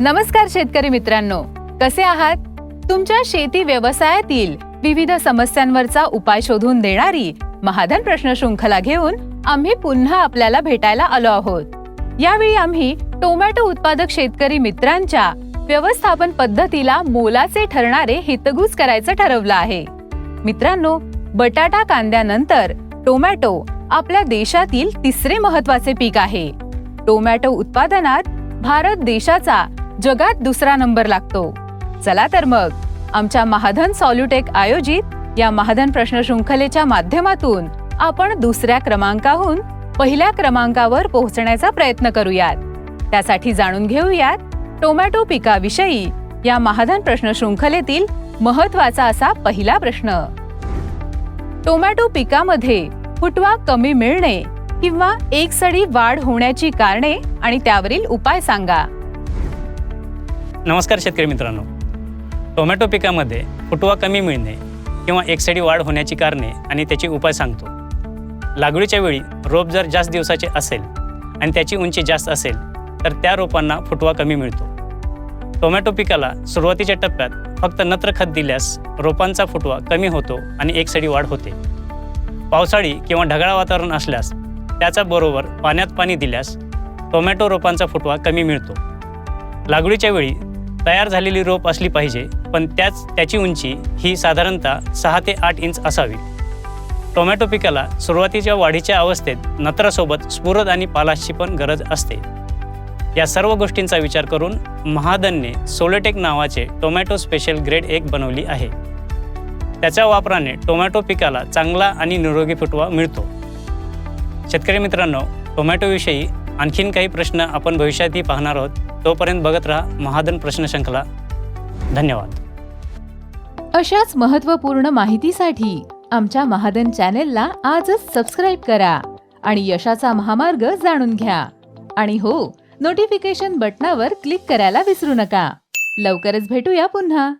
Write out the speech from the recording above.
नमस्कार शेतकरी मित्रांनो. कसे आहात? तुमच्या शेती व्यवसायातील विविध समस्यांवरचा उपाय शोधून देणारी महाधन प्रश्न शृंखला घेऊन आम्ही पुन्हा आपल्याला भेटायला आलो आहोत. यावेळी आम्ही टोमॅटो उत्पादक शेतकरी मित्रांच्या व्यवस्थापन पद्धतीला मोलाचे ठरणारे हितगुज करायचं ठरवलं आहे. मित्रांनो बटाटा कांद्यानंतर टोमॅटो आपल्या देशातील तिसरे महत्त्वाचे पीक आहे. टोमॅटो उत्पादनात भारत देशाचा जगात दुसरा नंबर लागतो. चला तर मग आमच्या महाधन सॉल्युटेक आयोजित या महाधन प्रश्न शृंखलेच्या माध्यमातून आपण दुसऱ्या क्रमांकाहून पहिल्या क्रमांकावर पोहोचण्याचा प्रयत्न करूयात. त्यासाठी जाणून घेऊयात टोमॅटो पिकाविषयी या महाधन प्रश्न शृंखलेतील महत्त्वाचा असा पहिला प्रश्न. टोमॅटो पिकामध्ये फुटवा कमी मिळणे किंवा एक सडी वाढ होण्याची कारणे आणि त्यावरील उपाय सांगा. नमस्कार शेतकरी मित्रांनो. टोमॅटो पिकामध्ये फुटवा कमी मिळणे किंवा एकसडी वाढ होण्याची कारणे आणि त्याचे उपाय सांगतो. लागवडीच्या वेळी रोप जर जास्त दिवसाचे असेल आणि त्याची उंची जास्त असेल तर त्या रोपांना फुटवा कमी मिळतो. टोमॅटो पिकाला सुरुवातीच्या टप्प्यात फक्त नत्र खत दिल्यास रोपांचा फुटवा कमी होतो आणि एकसडी वाढ होते. पावसाळी किंवा ढगाळ वातावरण असल्यास त्याचा बरोबर पाण्यात पाणी दिल्यास टोमॅटो रोपांचा फुटवा कमी मिळतो. लागवडीच्या वेळी तयार झालेली रोप असली पाहिजे पण त्याच त्याची उंची ही साधारणतः सहा ते आठ इंच असावी. टोमॅटो पिकाला सुरुवातीच्या वाढीच्या अवस्थेत नत्रासोबत स्फुरद आणि पालाशची पण गरज असते. या सर्व गोष्टींचा विचार करून महादनने सोलोटेक नावाचे टोमॅटो स्पेशल ग्रेड एक बनवली आहे. त्याच्या वापराने टोमॅटो पिकाला चांगला आणि निरोगी फुटवा मिळतो. शेतकरी मित्रांनो टोमॅटोविषयी आणखीन काही प्रश्न आपण भविष्यातही पाहणार आहोत. तोपर्यंत बघत राहा महादन प्रश्न धन्यवाद. अशाच महत्त्वपूर्ण माहितीसाठी आमच्या महादन चॅनेलला आजच सबस्क्राईब करा आणि यशाचा महामार्ग जाणून घ्या. आणि हो नोटिफिकेशन बटनावर क्लिक करायला विसरू नका. लवकरच भेटूया पुन्हा.